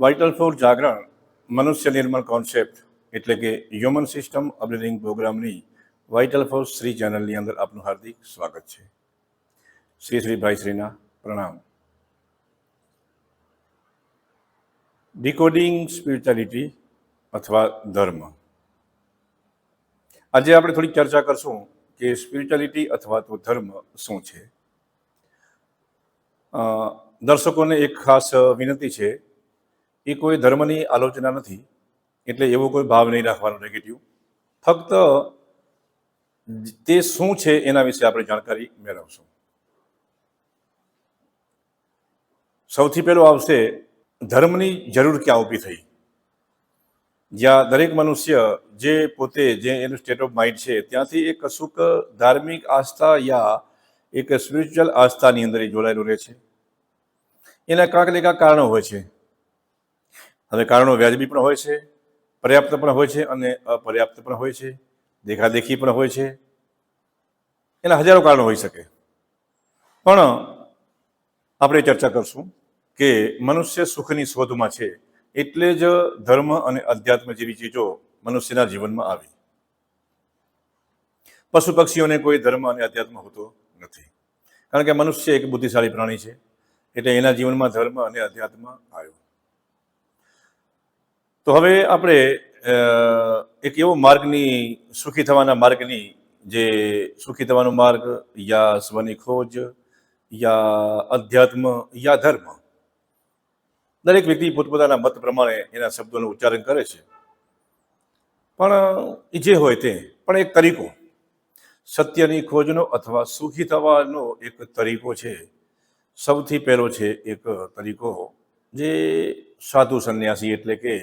Vital for જાગરણ, મનુષ્ય નિર્માણ કોન્સેપ્ટ એટલે કે હ્યુમન સિસ્ટમ અપગ્રેડિંગ પ્રોગ્રામની વાઇટલ ફોર શ્રી ચેનલની અંદર આપનું હાર્દિક સ્વાગત છે. શ્રી શ્રી ભાઈ શ્રીના પ્રણામ. ડિકોડિંગ સ્પિરિચ્યુઆલિટી અથવા ધર્મ. આજે આપણે થોડી ચર્ચા કરશું કે સ્પિરિચ્યુઆલિટી અથવા તો ધર્મ શું છે. દર્શકોને એક ખાસ વિનંતી છે એ કોઈ ધર્મની આલોચના નથી, એટલે એવો કોઈ ભાવ નહીં રાખવાનો નેગેટિવ ફક્ત તે શું છે એના વિશે આપણે જાણકારી મેળવશું. સૌથી પહેલો આવશે ધર્મની જરૂર ક્યાં ઊભી થઈ. જ્યાં દરેક મનુષ્ય જે પોતે જે એનું સ્ટેટ ઓફ માઇન્ડ છે, ત્યાંથી એક કશુંક ધાર્મિક આસ્થા યા એક સ્પિરિચ્યુઅલ આસ્થાની અંદર એ જોડાયેલું રહે છે. એના કાંક ને કાંક કારણો હોય છે. હવે કારણો વ્યાજબી પણ હોય છે, પર્યાપ્ત પણ હોય છે અને અપર્યાપ્ત પણ હોય છે, દેખાદેખી પણ હોય છે. એના હજારો કારણો હોઈ શકે. પણ આપણે ચર્ચા કરશું કે મનુષ્ય સુખની શોધમાં છે એટલે જ ધર્મ અને અધ્યાત્મ જેવી ચીજો મનુષ્યના જીવનમાં આવી. પશુ પક્ષીઓને કોઈ ધર્મ અને અધ્યાત્મ હોતો નથી. કારણ કે મનુષ્ય એક બુદ્ધિશાળી પ્રાણી છે, એટલે એના જીવનમાં ધર્મ અને અધ્યાત્મ આવ્યો. તો હવે આપણે એક એવો માર્ગની, સુખી થવાના માર્ગની જે સુખી થવાનો માર્ગ, યા સ્વની ખોજ, યા અધ્યાત્મ, યા ધર્મ. દરેક વ્યક્તિ પોતપોતાના મત પ્રમાણે એના શબ્દોનું ઉચ્ચારણ કરે છે. પણ, એ જે હોય તે, પણ એક તરીકો. સત્યની ખોજનો અથવા સુખી થવાનો એક તરીકો છે. સૌથી પહેલો છે એક તરીકો, જે સાધુ સંન્યાસી એટલે કે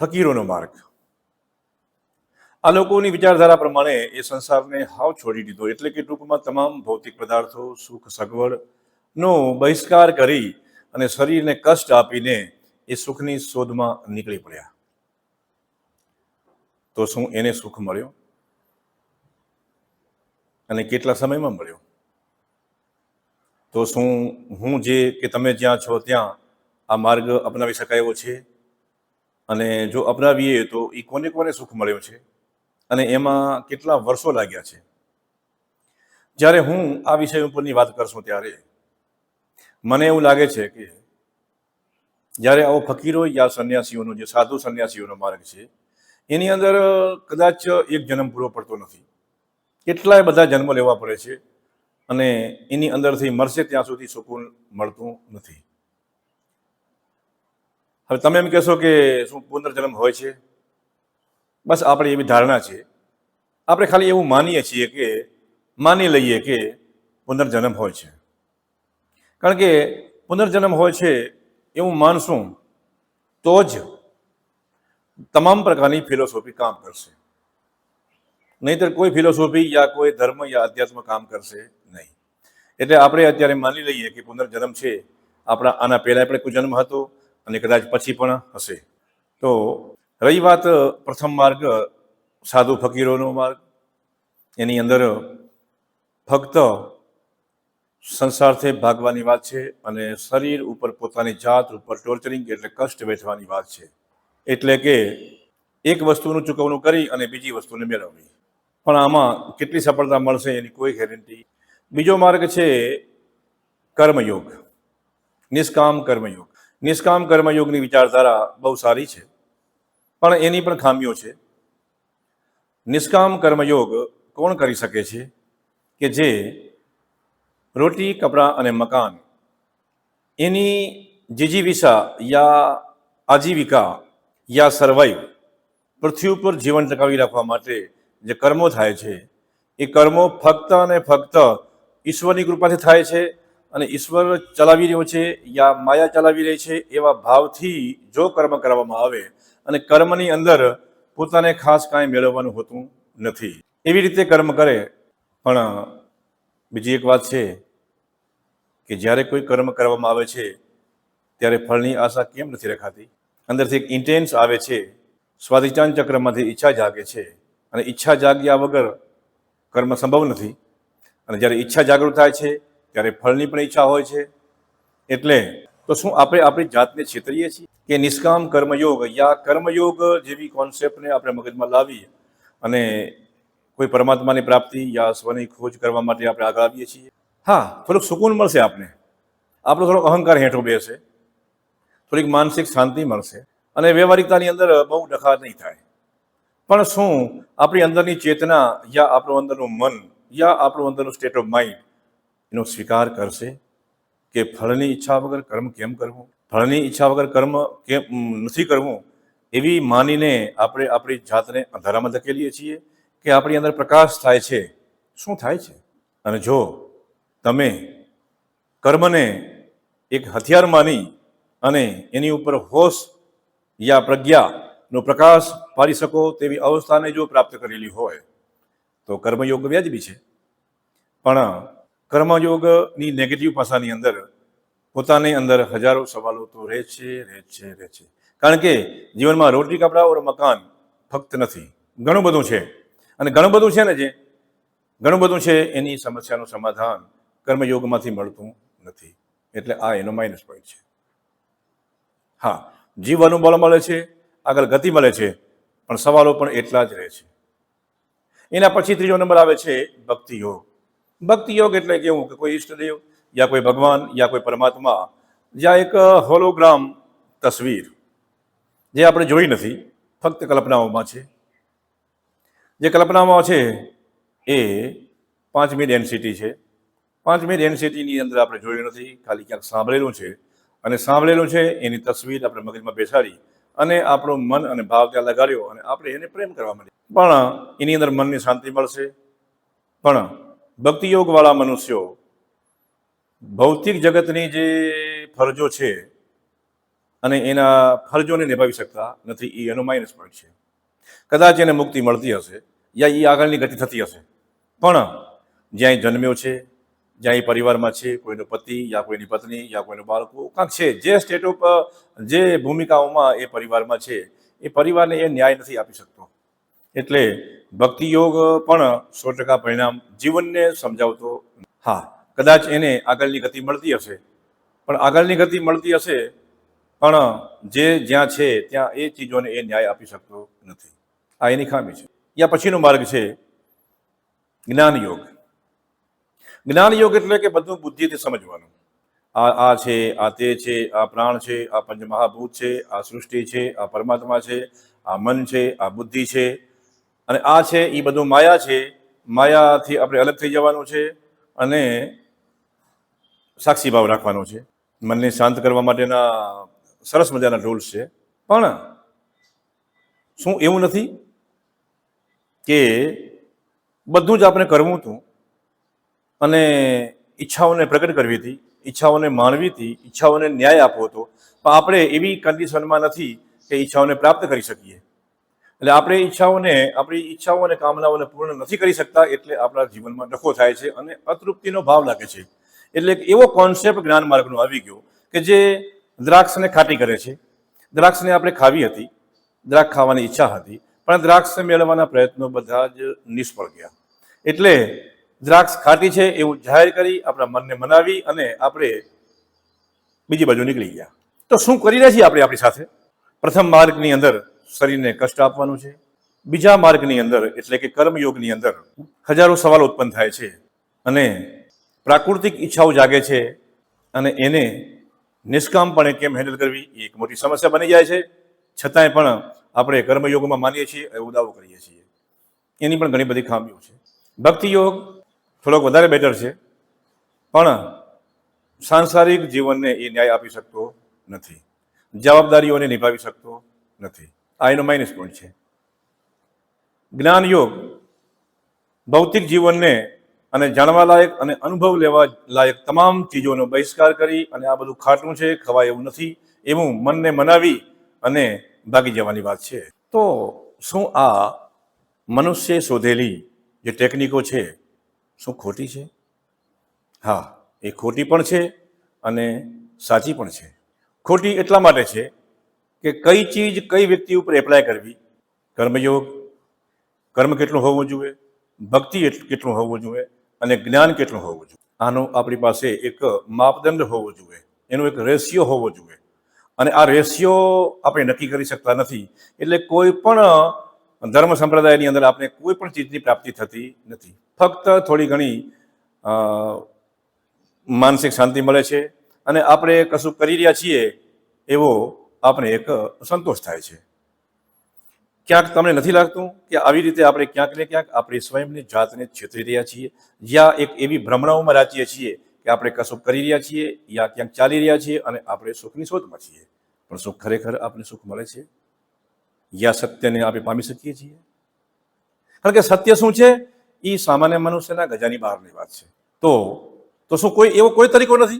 ફકીરોનો માર્ગ. આ લોકોની વિચારધારા પ્રમાણે એ સંસારને હાવ છોડી દીધો. એટલે કે ટૂંકમાં તમામ ભૌતિક પદાર્થો, સુખ, સગવડનો બહિષ્કાર કરી અને શરીરને કષ્ટ આપીને એ સુખની શોધમાં નીકળી પડ્યા. તો શું એને સુખ મળ્યો? અને કેટલા સમયમાં મળ્યો? તો શું હું જે કે તમે જ્યાં છો ત્યાં આ માર્ગ અપનાવી શકાય એવો છે? અને જો અપનાવીએ તો એ કોને કોને સુખ મળ્યો છે? અને એમાં કેટલા વર્ષો લાગ્યા છે? જ્યારે હું આ વિષય ઉપરની વાત કરશું ત્યારે મને એવું લાગે છે કે જ્યારે આવો ફકીરો યા સંન્યાસીઓનો, જે સાધુ સંન્યાસીઓનો માર્ગ છે, એની અંદર કદાચ એક જન્મ પૂરો પડતો નથી. કેટલાય બધા જન્મ લેવા પડે છે અને એની અંદરથી મરશે ત્યાં સુધી સુકૂન મળતું નથી. હવે તમે એમ કહેશો કે શું પુનર્જન્મ હોય છે? બસ આપણે એવી ધારણા છે. આપણે ખાલી એવું માનીએ છીએ કે, માની લઈએ કે પુનર્જન્મ હોય છે. કારણ કે પુનર્જન્મ હોય છે એવું માનશું તો જ તમામ પ્રકારની ફિલોસોફી કામ કરશે. નહીતર કોઈ ફિલોસોફી યા કોઈ ધર્મ યા અધ્યાત્મ કામ કરશે નહીં. એટલે આપણે અત્યારે માની લઈએ કે પુનર્જન્મ છે. આપણા આના પહેલાં આપણે કોઈ જન્મ હતો. અને કદાચ પછી પણ હશે. તો રહી વાત પ્રથમ માર્ગ, સાધુ ફકીરોનો માર્ગ. એની અંદર ફક્ત સંસારથી ભાગવાની વાત છે અને શરીર ઉપર પોતાની જાત ઉપર ટોર્ચરિંગ એટલે કષ્ટ વેઠવાની વાત છે. એટલે કે એક વસ્તુનું ચૂકવણું કરી અને બીજી વસ્તુને મેળવવી. પણ આમાં કેટલી સફળતા મળશે એની કોઈ ગેરંટી બીજો માર્ગ છે કર્મયોગ. નિષ્કામ કર્મયોગ. નિષ્કામ કર્મયોગની વિચારધારા બહુ સારી છે, પણ એની પણ ખામીઓ છે. નિષ્કામ કર્મયોગ કોણ કરી શકે છે? કે જે રોટી, કપડાં અને મકાન, એની જીજીવિષા યા આજીવિકા યા સર્વાઈવ પૃથ્વી ઉપર જીવન ટકાવી રાખવા માટે જે કર્મો થાય છે, એ કર્મો ફક્ત અને ફક્ત ઈશ્વરની કૃપાથી થાય છે અને ઈશ્વર ચલાવી રહ્યો છે યા માયા ચલાવી રહી છે એવા ભાવથી જો કર્મ કરવામાં આવે અને કર્મની અંદર પોતાને ખાસ કાંઈ મેળવવાનું હોતું નથી. એવી રીતે કર્મ કરે, પણ બીજી એક વાત છે કે જ્યારે કોઈ કર્મ કરવામાં આવે છે, ત્યારે ફળની આશા કેમ નથી રખાતી? અંદરથી એક ઇન્ટેન્સ આવે છે, સ્વાધિષ્ઠાન ચક્રમાંથી ઈચ્છા જાગે છે અને ઈચ્છા જાગ્યા વગર કર્મ સંભવ નથી. અને જ્યારે ઈચ્છા જાગૃત થાય છે ત્યારે ફળની પણ ઈચ્છા હોય છે. એટલે તો શું આપણે આપણી જાતને છેતરીએ છીએ કે નિષ્કામ કર્મયોગ યા કર્મયોગ જેવી કોન્સેપ્ટને આપણે મગજમાં લાવીએ અને કોઈ પરમાત્માની પ્રાપ્તિ યા સ્વની ખોજ કરવા માટે આપણે આગળ આવીએ છીએ? હા, થોડુંક સુકૂન મળશે આપને. આપણો થોડોક અહંકાર હેઠો બેસે. થોડીક માનસિક શાંતિ મળશે. અને વ્યવહારિકતાની અંદર બહુ ડખા નહીં થાય. પણ શું આપણી અંદરની ચેતના યા આપણું અંદરનું મન યા આપણું અંદરનું સ્ટેટ ઓફ માઇન્ડ એનો સ્વીકાર કરશે કે ફળની ઈચ્છા વગર કર્મ કેમ કરવું? ફળની ઈચ્છા વગર કર્મ કેમ નથી કરવું? એવી માનીને આપણે આપણી જાતને અંધારામાં ધકેલીએ છીએ કે આપણી અંદર પ્રકાશ થાય છે. શું થાય છે? અને જો તમે કર્મને એક હથિયાર માની અને એની ઉપર હોશ યા પ્રજ્ઞાનો પ્રકાશ પાડી શકો તેવી અવસ્થાને જો પ્રાપ્ત કરેલી હોય, તો કર્મયોગ વ્યાજબી છે. પણ કર્મયોગની નેગેટિવ પાસાની અંદર પોતાની અંદર હજારો સવાલો તો રહે છે રહે છે રહે છે. કારણ કે જીવનમાં રોટી કપડા મકાન ફક્ત નથી. ઘણું બધું છે. અને ઘણું બધું છે ને જે? ઘણું બધું છે એની સમસ્યાનું સમાધાન કર્મયોગમાંથી મળતું નથી. એટલે આ એનો માઇનસ પોઈન્ટ છે. હા જીવવાનું બળ મળે છે, આગળ ગતિ મળે છે, પણ સવાલો પણ એટલા જ રહે છે. એના પછી ત્રીજો નંબર આવે છે ભક્તિ યોગ ભક્તિ યોગ એટલે કેવું કે કોઈ ઈષ્ટદેવ યા કોઈ ભગવાન યા કોઈ પરમાત્મા યા એક હોલોગ્રામ તસવીર જે આપણે જોઈ નથી, ફક્ત કલ્પનાઓમાં છે. જે કલ્પનામાં છે એ પાંચમી ડેન્સિટી છે. પાંચમી ડેન્સિટીની અંદર આપણે જોયું નથી, ખાલી ક્યાંક સાંભળેલું છે અને સાંભળેલું છે એની તસવીર આપણે મગજમાં બેસાડી અને આપણું મન અને ભાવ ત્યાં લગાડ્યો અને આપણે એને પ્રેમ કરવા માંડ્યો પણ એની અંદર મનની શાંતિ મળશે. પણ ભક્તિ યોગવાળા મનુષ્યો, ભૌતિક જગતની જે ફરજો છે અને એના ફરજોને નિભાવી શકતા નથી, એ એનો માઇનસ પોઈન્ટ છે. કદાચ એને મુક્તિ મળતી હશે યા એ આગળની ગતિ થતી હશે. પણ જ્યાં જન્મ્યો છે જ્યાં એ પરિવારમાં છે, કોઈનો પતિ યા કોઈની પત્ની યા કોઈનું બાળકો, કાંક છે, જે સ્ટેટ ઓફ, જે ભૂમિકાઓમાં એ પરિવારમાં છે, એ પરિવારને એ ન્યાય નથી આપી શકતો. એટલે ભક્તિ યોગ પણ સો ટકા પરિણામ જીવનને સમજાવતો હા, કદાચ એને આગળની ગતિ મળતી હશે. પણ આગળની ગતિ મળતી હશે, પણ જે જ્યાં છે, ત્યાં એ ચીજોને એ ન્યાય આપી શકતો નથી. આ એની ખામી છે. યા પછીનો માર્ગ છે જ્ઞાન યોગ જ્ઞાન યોગ એટલે કે બધું બુદ્ધિથી સમજવાનું. આ આ છે, આ તે છે, આ પ્રાણ છે, આ પંચમહાભૂત છે, આ સૃષ્ટિ છે, આ પરમાત્મા છે, આ મન છે, આ બુદ્ધિ છે અને આ છે એ બધું માયા છે. માયાથી આપણે અલગ થઈ જવાનું છે અને સાક્ષી ભાવ રાખવાનો છે. મનને શાંત કરવા માટેના સરસ મજાના ટૂલ્સ છે. પણ શું એવું નથી કે બધું જ આપણે કરવું હતું અને ઈચ્છાઓને પ્રગટ કરવી હતી, ઈચ્છાઓને માણવી હતી, ઈચ્છાઓને ન્યાય આપવો હતો. પણ આપણે એવી કન્ડિશનમાં નથી કે ઈચ્છાઓને પ્રાપ્ત કરી શકીએ. એટલે આપણે ઈચ્છાઓને, આપણી ઈચ્છાઓ અને કામનાઓને પૂર્ણ નથી કરી શકતા એટલે આપણા જીવનમાં ડખો થાય છે અને અતૃપ્તિનો ભાવ લાગે છે. એટલે એવો કોન્સેપ્ટ જ્ઞાન માર્ગનો આવી ગયો કે જે દ્રાક્ષને ખાટી કરે છે. દ્રાક્ષને આપણે ખાવી હતી, દ્રાક્ષ ખાવાની ઈચ્છા હતી, પણ દ્રાક્ષ મેળવવાના પ્રયત્નો બધા જ નિષ્ફળ ગયા. એટલે દ્રાક્ષ ખાટી છે એવું જાહેર કરી આપણા મનને મનાવી અને આપણે બીજી બાજુ નીકળી ગયા. તો શું કરી રહ્યા છીએ આપણે આપણી સાથે? પ્રથમ માર્ગની અંદર શરીરને કષ્ટ આપવાનું છે. બીજા માર્ગની અંદર, એટલે કે કર્મયોગની અંદર, હજારો સવાલ ઉત્પન્ન થાય છે અને પ્રાકૃતિક ઈચ્છાઓ જાગે છે અને એને નિષ્કામપણે કેમ હેન્ડલ કરવી એ એક મોટી સમસ્યા બની જાય છે. છતાંય પણ આપણે કર્મયોગમાં માનીએ છીએ, એવો દાવો કરીએ છીએ. એની પણ ઘણી બધી ખામીઓ છે. ભક્તિયોગ થોડોક વધારે બેટર છે, પણ સાંસારિક જીવનને એ ન્યાય આપી શકતો નથી. જવાબદારીઓને નિભાવી શકતો નથી. આ એનો માઇનસ પોઈન્ટ છે. જ્ઞાન યોગ ભૌતિક જીવનને અને જાણવા લાયક અને અનુભવ લેવા લાયક તમામ ચીજોનો બહિષ્કાર કરી અને આ બધું ખાટું છે, ખવાય એવું નથી. એવું મનને મનાવી અને ભાગી જવાની વાત છે. તો શું આ મનુષ્ય શોધેલી જે ટેકનિકો છે, શું ખોટી છે? હા, એ ખોટી પણ છે અને સાચી પણ છે. ખોટી એટલા માટે છે કે કઈ ચીજ કઈ વ્યક્તિ ઉપર એપ્લાય કરવી? કર્મયોગ, કર્મ કેટલું હોવું જોઈએ, ભક્તિ કેટલું હોવું જોઈએ અને જ્ઞાન કેટલું હોવું જોઈએ? આનો આપણી પાસે એક માપદંડ હોવો જોઈએ, એનો એક રેશિયો હોવો જોઈએ. અને આ રેશિયો આપણે નક્કી કરી શકતા નથી, એટલે કોઈ પણ ધર્મ સંપ્રદાયની અંદર આપણે કોઈ પણ ચીજની પ્રાપ્તિ થતી નથી. ફક્ત થોડી ઘણી માનસિક શાંતિ મળે છે અને આપણે કશું કરી રહ્યા છીએ એવો આપણે એક સંતોષ થાય છે. ક્યાંક તમને નથી લાગતું કે આવી રીતે આપણે ક્યાંક ને ક્યાંક આપણી સ્વયંની જાતને છેતરી રહ્યા છીએ? જ્યાં એક એવી ભ્રમણાઓમાં રાચીએ છીએ કે આપણે કશું કરી રહ્યા છીએ, યા ક્યાંક ચાલી રહ્યા છીએ અને આપણે સુખની શોધમાં છીએ. પણ સુખ ખરેખર આપણે સુખ મળે છે? યા સત્યને આપણે પામી શકીએ છીએ? કારણ કે સત્ય શું છે? એ સામાન્ય મનુષ્યના ગજાની બહારની વાત છે. તો તો શું કોઈ એવો કોઈ તરીકો નથી?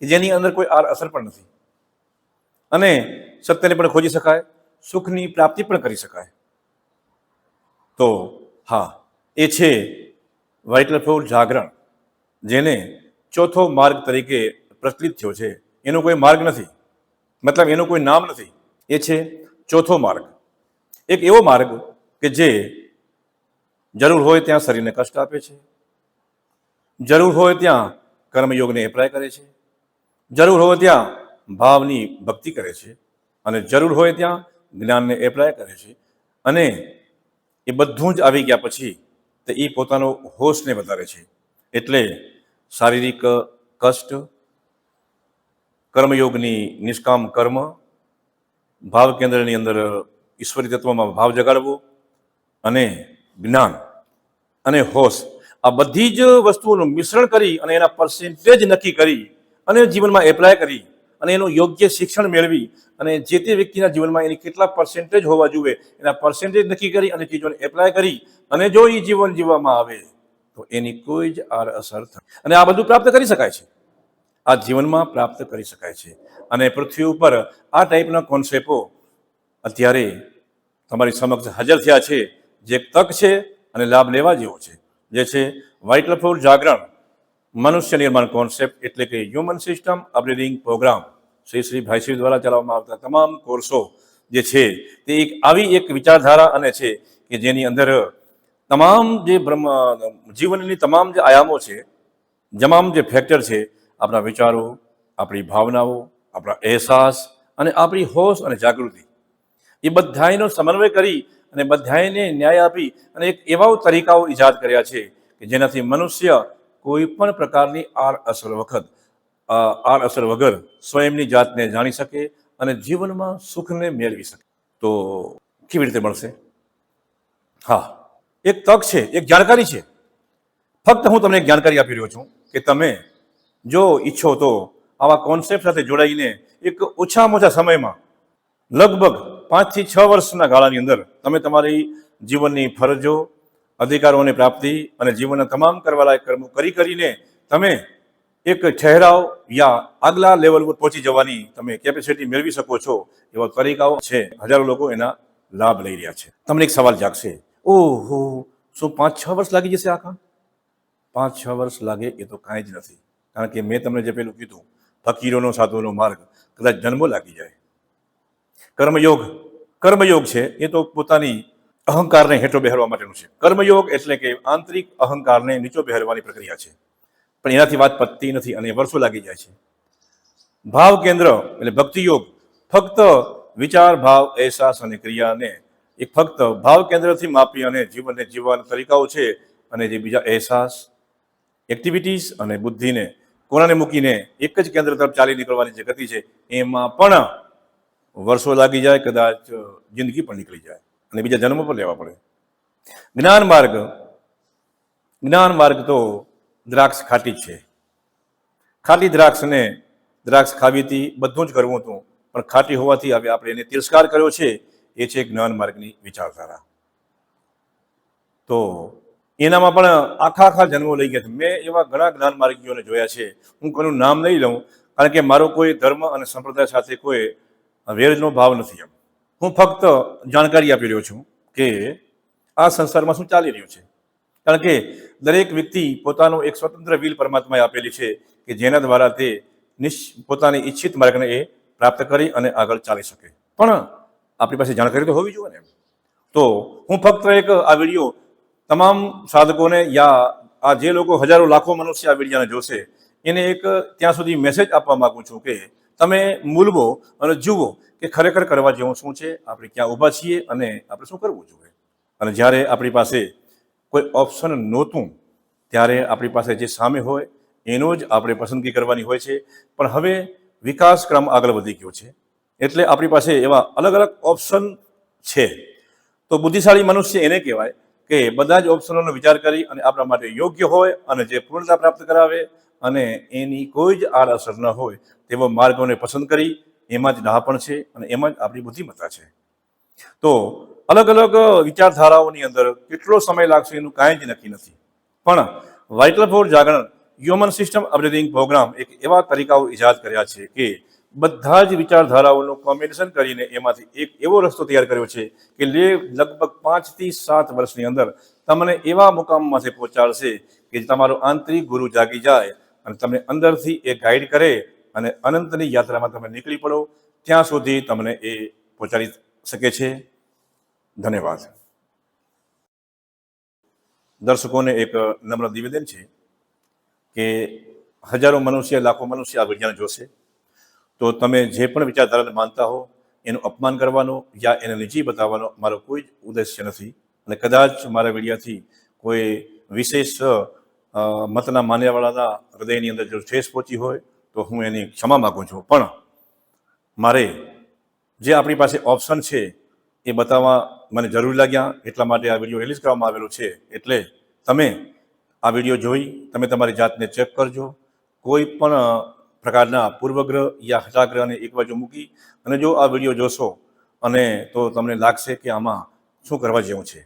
કે જેની અંદર કોઈ આર અસર પણ નથી? અને સત્યને પણ ખોજી શકાય, સુખની પ્રાપ્તિ પણ કરી શકાય. તો હા, એ છે વાઇટલ ફ્લોર જાગરણ, જેને ચોથો માર્ગ તરીકે પ્રચલિત થયો છે. એનો કોઈ માર્ગ નથી, મતલબ એનું કોઈ નામ નથી. એ છે ચોથો માર્ગ. એક એવો માર્ગ કે જે જરૂર હોય ત્યાં શરીરને કષ્ટ આપે છે, જરૂર હોય ત્યાં કર્મયોગને એપ્લાય કરે છે, જરૂર હોય ત્યાં ભાવની ભક્તિ કરે છે અને જરૂર હોય ત્યાં જ્ઞાનને એપ્લાય કરે છે. અને એ બધું જ આવી ગયા પછી તે એ પોતાનો હોશને વધારે છે. એટલે શારીરિક કષ્ટ, કર્મયોગની નિષ્કામ કર્મ, ભાવ કેન્દ્રની અંદર ઈશ્વરી તત્વમાં ભાવ જગાડવો અને જ્ઞાન અને હોશ આ બધી જ વસ્તુઓનું મિશ્રણ કરી અને એના પર્સેન્ટેજ નક્કી કરી અને જીવનમાં એપ્લાય કરી અને એનું યોગ્ય શિક્ષણ મેળવી અને જે તે વ્યક્તિના જીવનમાં એની કેટલા પર્સેન્ટેજ હોવા જોઈએ, એના પર્સેન્ટેજ નક્કી કરી અને ચીજોને એપ્લાય કરી અને જો એ જીવન જીવવામાં આવે, તો એની કોઈ જ આર અસર થાય અને આ બધું પ્રાપ્ત કરી શકાય છે. આ જીવનમાં પ્રાપ્ત કરી શકાય છે. અને પૃથ્વી ઉપર આ ટાઈપના કોન્સેપ્ટો અત્યારે તમારી સમક્ષ હાજર થયા છે. જે તક છે અને લાભ લેવા જેવો છે. જે છે વાઇટલ ફોર જાગરણ મનુષ્ય નિર્માણ કોન્સેપ્ટ એટલે કે human system upgrading program Shri Shri Bhaishri દ્વારા ચલાવવામાં આવતા તમામ કોર્સો જે છે તે એક આવી એક વિચારધારા અને છે કે જેની અંદર તમામ જે બ્રહ્મ, જીવનની તમામ જે આયામો છે, તમામ જે ફેક્ટર છે, આપણા વિચારો, આપણી ભાવનાઓ, આપણા અહેસાસ અને આપણી હોશ અને જાગૃતિ, એ બધાયનો સમન્વય કરી અને બધાયને ન્યાય આપી અને એક એવા તરીકાઓ ઈજાદ કર્યા છે કે જેનાથી મનુષ્ય કોઈ પણ પ્રકારની આર અસર વખત આર અસર વગર સ્વયંની જાતને જાણી શકે અને જીવનમાં સુખને મેળવી શકે. તો કેવી રીતે મળશે? હા, એક તક છે, એક જાણકારી છે. ફક્ત હું તમને એક જાણકારી આપી રહ્યો છું કે તમે જો ઈચ્છો તો આવા કોન્સેપ્ટ સાથે જોડાઈને એક ઓછામાં ઓછા સમયમાં લગભગ પાંચથી છ વર્ષના ગાળાની અંદર તમે તમારી જીવનની ફરજો અધિકારોની પ્રાપ્તિ અને જીવનના તમામ કરવાલાયક કર્મો કરી કરીને તમે એક ઠહેરાવ યા આગલા લેવલ પર પહોંચી જવાની તમે કેપેસિટી મેળવી શકો છો એવા તરીકાઓ છે. હજારો લોકો એના લાભ લઈ રહ્યા છે. તમને એક સવાલ જાગશે. ઓહો, શું પાંચ, છ વર્ષ લાગી જશે આખા પાંચ, છ વર્ષ લાગે એ તો કાંઈ જ નથી. કારણ કે મેં તમને જે પેલું કીધું, ફકીરોનો સાધુનો માર્ગ કદાચ જન્મો લાગી જાય. કર્મયોગ કર્મયોગ છે એ તો પોતાની અહંકારને હેઠો બહેરવા માટેનું છે. કર્મયોગ એટલે કે આંતરિક અહંકારને નીચો બહેરવાની પ્રક્રિયા છે. પણ એનાથી વાત પતતી નથી અને વર્ષો લાગી જાય છે. ભાવ કેન્દ્ર એટલે ભક્તિ યોગ ફક્ત વિચાર, ભાવ, અહેસાસ અને ક્રિયાને એક ફક્ત ભાવ કેન્દ્રથી માપી અને જીવનને જીવવાના તરીકાઓ છે અને જે બીજા અહેસાસ એક્ટિવિટીઝ અને બુદ્ધિને કોનાને મૂકીને એક જ કેન્દ્ર તરફ ચાલી નીકળવાની જે ગતિ છે, એમાં પણ વર્ષો લાગી જાય, કદાચ જિંદગી પણ નીકળી જાય. અને બીજા જન્મ પણ લેવા પડે. જ્ઞાન માર્ગ જ્ઞાન માર્ગ તો દ્રાક્ષ ખાટી છે. ખાટી દ્રાક્ષને દ્રાક્ષ ખાવી હતી, બધું જ કરવું હતું, પણ ખાટી હોવાથી હવે આપણે એને તિરસ્કાર કર્યો છે, એ છે જ્ઞાન માર્ગની વિચારધારા. તો એનામાં પણ આખા આખા જન્મો લઈ ગયા છે. મેં એવા ઘણા જ્ઞાન માર્ગીઓને જોયા છે. હું કોઈનું નામ નહીં લઉં, કારણ કે મારો કોઈ ધર્મ અને સંપ્રદાય સાથે કોઈ વેરજનો ભાવ નથી એમ. હું ફક્ત જાણકારી આપી રહ્યો છું કે આ સંસારમાં શું ચાલી રહ્યું છે. કારણ કે દરેક વ્યક્તિ પોતાનો એક સ્વતંત્ર વિલ પરમાત્માએ આપેલી છે કે જેના દ્વારા તે નિશ, પોતાની ઈચ્છિત માર્ગને એ પ્રાપ્ત કરી અને આગળ ચાલી શકે. પણ આપણી પાસે જાણકારી તો હોવી જોઈએ ને તો હું ફક્ત એક આ વીડિયો તમામ સાધકોને યા આ જે લોકો હજારો લાખો મનુષ્ય આ વિડીયાને જોશે, એને એક ત્યાં સુધી મેસેજ આપવા માગું છું કે તમે મૂલવો અને જુઓ કે ખરેખર કરવા જેવું શું છે? આપણે ક્યાં ઊભા છીએ અને આપણે શું કરવું જોઈએ? અને જ્યારે આપણી પાસે કોઈ ઓપ્શન નહોતું, ત્યારે આપણી પાસે જે સામે હોય, એનો જ આપણે પસંદગી કરવાની હોય છે. પણ હવે વિકાસ ક્રમ આગળ વધી ગયો છે. એટલે આપણી પાસે એવા અલગ અલગ ઓપ્શન છે. તો બુદ્ધિશાળી મનુષ્ય એને કહેવાય કે બધા જ ઓપ્શનોનો વિચાર કરી અને આપણા માટે યોગ્ય હોય અને જે પૂર્ણતા પ્રાપ્ત કરાવે અને એની કોઈ જ આડઅસર ન હોય તેવા માર્ગોને પસંદ કરી એમાં જ ડહાપણ છે અને એમાં જ આપણી બુદ્ધિમત્તા છે. તો અલગ અલગ વિચારધારાઓની અંદર કેટલો સમય લાગશે એનું કાંઈ જ નક્કી નથી. પણ vital for Jagaran human system updating program એક એવા તરીકાઓ ઇજાદ કર્યા છે કે બધા જ વિચારધારાઓનું કોમ્બિનેશન કરીને એમાંથી એક એવો રસ્તો તૈયાર કર્યો છે કે લે લગભગ પાંચથી સાત વર્ષની અંદર તમને એવા મુકામમાંથી પહોંચાડશે કે તમારો આંતરિક ગુરુ જાગી જાય અને તમને અંદરથી એ ગાઈડ કરે અને અનંતની યાત્રામાં તમે નીકળી પડો, ત્યાં સુધી તમને એ પહોંચાડી શકે છે. ધન્યવાદ. દર્શકોને એક નમ્ર નિવેદન છે કે હજારો મનુષ્ય, લાખો મનુષ્ય આ વિજ્ઞાન જોશે. તો તમે જે પણ વિચારધારાને માનતા હો, એનું અપમાન કરવાનો યા એને નીચી બતાવવાનો મારો કોઈ જ ઉદ્દેશ્ય નથી. અને કદાચ મારા વિડિયાથી કોઈ વિશેષ મતના માન્યાવાળાના હૃદયની અંદર જો ઠેસ પહોંચી હોય તો હું એની ક્ષમા માગું છું. પણ મારે જે આપણી પાસે ઓપ્શન છે એ બતાવવા મને જરૂરી લાગ્યા. એટલા માટે આ વીડિયો રિલીઝ કરવામાં આવેલો છે. એટલે તમે આ વીડિયો જોઈ, તમે તમારી જાતને ચેક કરજો. કોઈ પણ પ્રકારના પૂર્વગ્રહ યા હતાગ્રહને એક બાજુ મૂકી અને જો આ વીડિયો જોશો અને તો તમને લાગશે કે આમાં શું કરવા જેવું છે.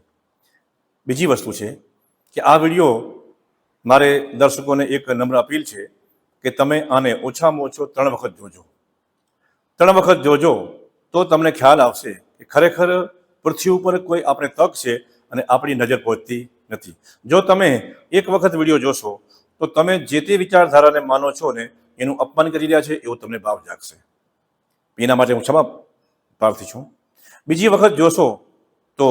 બીજી વસ્તુ છે કે આ વીડિયો મારે દર્શકોને એક નમ્ર અપીલ છે કે તમે આને ઓછામાં ઓછો ત્રણ વખત જોજો. ત્રણ વખત જોજો તો તમને ખ્યાલ આવશે કે ખરેખર પૃથ્વી ઉપર કોઈ આપણે તક છે અને આપણી નજર પહોંચતી નથી. જો તમે એક વખત વીડિયો જોશો, તો તમે જે તે વિચારધારાને માનો છો ને, એનું અપમાન કરી રહ્યા છે, એવું તમને ભાવ જાગશે. એના માટે હું ક્ષમા પ્રાર્થી છું. બીજી વખત જોશો તો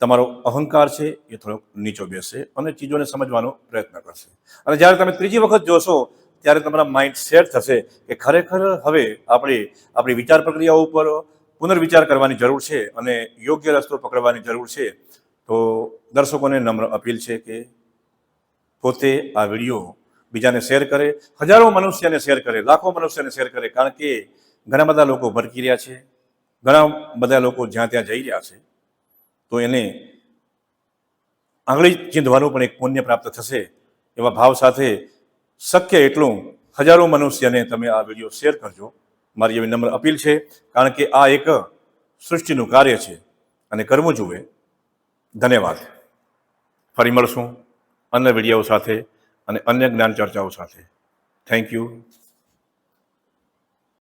તમારો અહંકાર છે, એ થોડોક નીચો બેસશે અને ચીજોને સમજવાનો પ્રયત્ન કરશે. અને જ્યારે તમે ત્રીજી વખત જોશો ત્યારે તમારા માઇન્ડ સેટ થશે કે ખરેખર હવે આપણે આપણી વિચાર પ્રક્રિયાઓ ઉપર પુનર્વિચાર કરવાની જરૂર છે અને યોગ્ય રસ્તો પકડવાની જરૂર છે. તો દર્શકોને નમ્ર અપીલ છે કે પોતે આ વીડિયો બીજાને શેર કરે, હજારો મનુષ્યને શેર કરે, લાખો મનુષ્યને શેર કરે, કારણ કે ઘણા બધા લોકો ભરકી રહ્યા છે, ઘણા બધા લોકો જ્યાં ત્યાં જઈ રહ્યા છે. તો એને આંગળી ચીંધવાનું પણ એક પુણ્ય પ્રાપ્ત થશે એવા ભાવ સાથે શક્ય એટલું હજારો મનુષ્યને તમે આ વીડિયો શેર કરજો. મારી એવી નમ્ર અપીલ છે, કારણ કે આ એક સૃષ્ટિનું કાર્ય છે અને કરવું જોઈએ. ધન્યવાદ. ફરી મળશું અન્ય વીડિયો સાથે અને અન્ય જ્ઞાન ચર્ચાઓ સાથે. Thank you